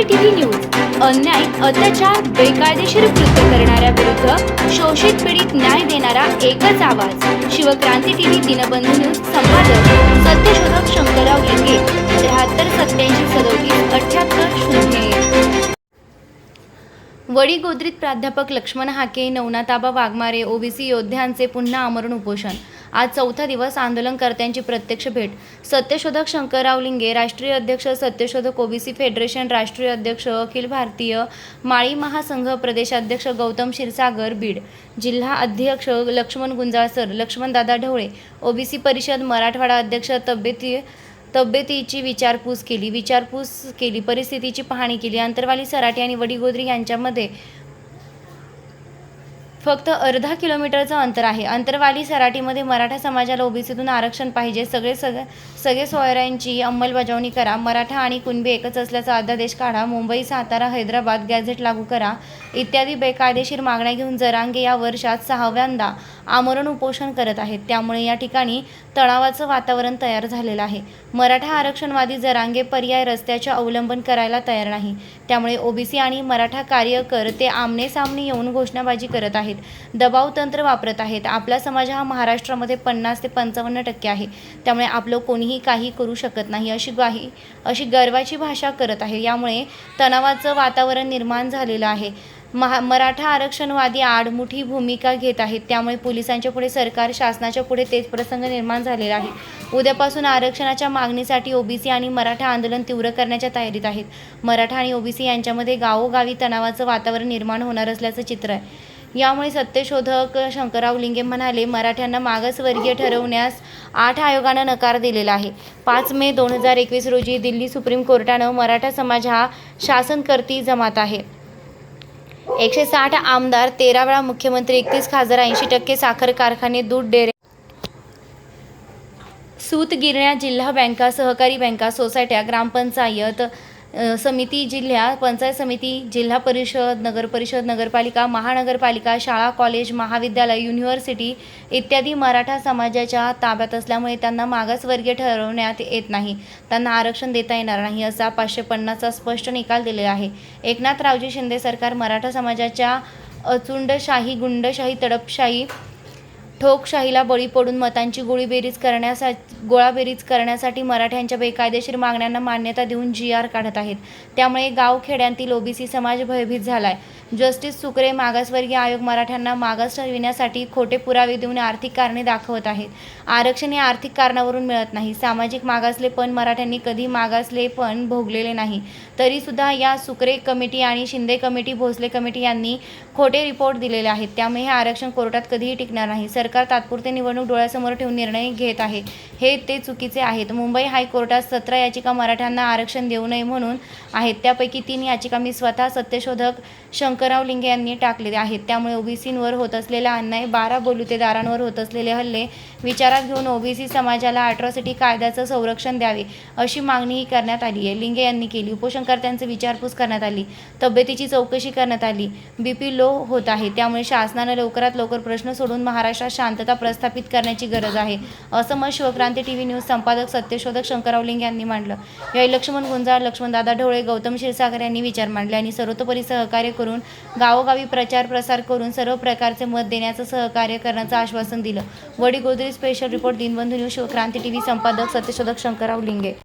Shivkranti TV news अन्याय अत्याचार बेकायदेशीर कृत्य करणाऱ्या विरुद्ध शोषित पीडित न्याय देणारा एकच आवाज. शिवक्रांती टीव्ही दिनबंधू न्यूज संपादक सत्यशोधक शंकरराव लिंगे त्र्याहत्तर सत्याऐंशी सदोतीस अठ्याहत्तर शून्य एक. वडी गोद्रीत प्राध्यापक लक्ष्मण हाके नवनाताबा वाघमारे ओबीसी योद्ध्यांचे पुन्हा आमरण उपोषण. आज चौथा दिवस आंदोलनकर्त्यांची प्रत्यक्ष भेट. सत्यशोधक शंकरराव लिंगे राष्ट्रीय अध्यक्ष सत्यशोधक ओबीसी फेडरेशन राष्ट्रीय अध्यक्ष अखिल भारतीय माळी महासंघ प्रदेशाध्यक्ष गौतम क्षीरसागर बीड. जिल्हा अध्यक्ष लक्ष्मण गुंजाळसर लक्ष्मणदादा ढवळे ओबीसी परिषद मराठवाडा अध्यक्ष तब्येती तब्येतीची विचारपूस केली. विचारपूस केली परिस्थितीची पाहणी केली. अंतरवाली सराटे आणि वडीगोद्री यांच्यामध्ये फक्त अर्धा किलोमीटरचं अंतर आहे. अंतरवाली सराटीमध्ये मराठा समाजाला ओबीसीतून आरक्षण पाहिजे. सगळे सगळे सगळे सोयऱ्यांची अंमलबजावणी करा. मराठा आणि कुणबी एकच असल्याचा अध्यादेश काढा. मुंबई सातारा हैदराबाद गॅझेट लागू करा. इत्यादी बेकायदेशीर मागण्या घेऊन जरांगे या वर्षात सहाव्यांदा आमरण उपोषण करत आहेत. त्यामुळे या ठिकाणी तणावाचं वातावरण तयार झालेलं आहे. मराठा आरक्षणवादी जरांगे पर्याय रस्त्याचे अवलंबन करायला तयार नाही. त्यामुळे ओबीसी आणि मराठा कार्यकर्ते आमने सामने येऊन घोषणाबाजी करत आहेत. दबाव तंत्र वापरत आहेत. आपला समाज हा महाराष्ट्रामध्ये पन्नास ते पंचावन्न टक्के आहे. त्यामुळे आपलं कोणीही काही करू शकत नाही अशी ग्वाही अशी गर्वाची भाषा करत आहे. यामुळे तणावाचं वातावरण निर्माण झालेलं आहे. महा मराठा आरक्षणवादी आडमुठी भूमिका घेत आहेत. त्यामुळे पोलिसांच्या पुढे सरकार शासनाच्या पुढे तेच प्रसंग निर्माण झालेला आहे. उद्यापासून आरक्षणाच्या मागणीसाठी ओबीसी आणि मराठा आंदोलन तीव्र करण्याच्या तयारीत आहेत. मराठा आणि ओबीसी यांच्यामध्ये गावोगावी तणावाचं वातावरण निर्माण होणार असल्याचं चित्र आहे. यामुळे सत्यशोधक शंकरराव लिंगे म्हणाले मराठ्यांना मागासवर्गीय ठरवण्यास आठ आयोगानं नकार दिलेला आहे. पाच मे दोन हजार एकवीस रोजी दिल्ली सुप्रीम कोर्टानं मराठा समाज हा शासनकर्ती जमात आहे. एकशे साठ आमदार तेरा वेळा मुख्यमंत्री एकतीस खासदार ऐंशी टक्के साखर कारखाने दूध डेरे सूत गिरण्या जिल्हा बँका सहकारी बँका सोसायट्या ग्रामपंचायत समिती जिल्ह्या पंचायत समिती जिल्हा परिषद नगर परिषद नगरपालिका महानगरपालिका शाळा कॉलेज महाविद्यालय युनिव्हर्सिटी इत्यादी मराठा समाजाच्या ताब्यात असल्यामुळे त्यांना मागासवर्गीय ठरवण्यात येत नाही. त्यांना आरक्षण देता येणार नाही असा पाचशे पन्नासचा स्पष्ट निकाल दिलेला आहे. एकनाथरावजी शिंदे सरकार मराठा समाजाच्या अचुंडशाही गुंडशाही तडपशाही ठोकशाहीला बळी पडून मतांची गोळीबेरीज करण्यासाठी गोळाबेरीज करण्यासाठी मराठ्यांच्या बेकायदेशीर मागण्यांना मान्यता देऊन जी आर काढत आहेत. त्यामुळे गावखेड्यांतील ओबीसी समाज भयभीत झालाय. जस्टिस सुकरे मागासवर्गीय आयोग मराठ्यांना मागास ठरविण्यासाठी खोटे पुरावे देऊन आर्थिक कारणे दाखवत आहेत. आरक्षण हे आर्थिक कारणावरून मिळत नाही. सामाजिक मागासले पण मराठ्यांनी कधी मागासले पण भोगलेले नाही. तरीसुद्धा या सुकरे कमिटी आणि शिंदे कमिटी भोसले कमिटी यांनी खोटे रिपोर्ट दिलेले आहेत. त्यामुळे हे आरक्षण कोर्टात कधीही टिकणार नाही. सर सरकार तात्पुरते निवडणूक डोळ्यासमोर ठेवून निर्णय घेत आहे. हे ते चुकीचे आहेत. मुंबई हायकोर्टात सतरा याचिका मराठ्यांना आरक्षण देऊ नये म्हणून आहेत. त्यापैकी तीन याचिका मी स्वतः सत्यशोधक शंकरराव लिंगे यांनी टाकलेले आहेत. त्यामुळे ओबीसींवर होत असलेला अन्याय बारा बोलुतेदारांवर होत असलेले हल्ले विचारात घेऊन ओबीसी समाजाला अॅट्रॉसिटी कायद्याचं संरक्षण द्यावे अशी मागणीही करण्यात आली आहे. लिंगे यांनी केली. उपोषणकर्त्यांची विचारपूस करण्यात आली. तब्येतीची चौकशी करण्यात आली. बीपी लो होत आहे. त्यामुळे शासनानं लवकरात लवकर प्रश्न सोडून महाराष्ट्रात शांतता प्रस्थापित करण्याची गरज आहे. असं मत शिवक्रांती टीव्ही न्यूज संपादक सत्यशोधक शंकरावलिंग यांनी मांडलं. यावेळी लक्ष्मण गुंजाळ लक्ष्मणदादा ढोळे गौतम क्षीरसागर यांनी विचार मांडले आणि सर्वतोपरी सहकार्य करून गावोगावी प्रचार प्रसार करून सर्व प्रकारचे मत देण्याचं सहकार्य करण्याचं आश्वासन दिलं. Vadigodri special report Dinbandhu news Shivkranti TV संपादक सत्यशोधक शंकरराव लिंगे.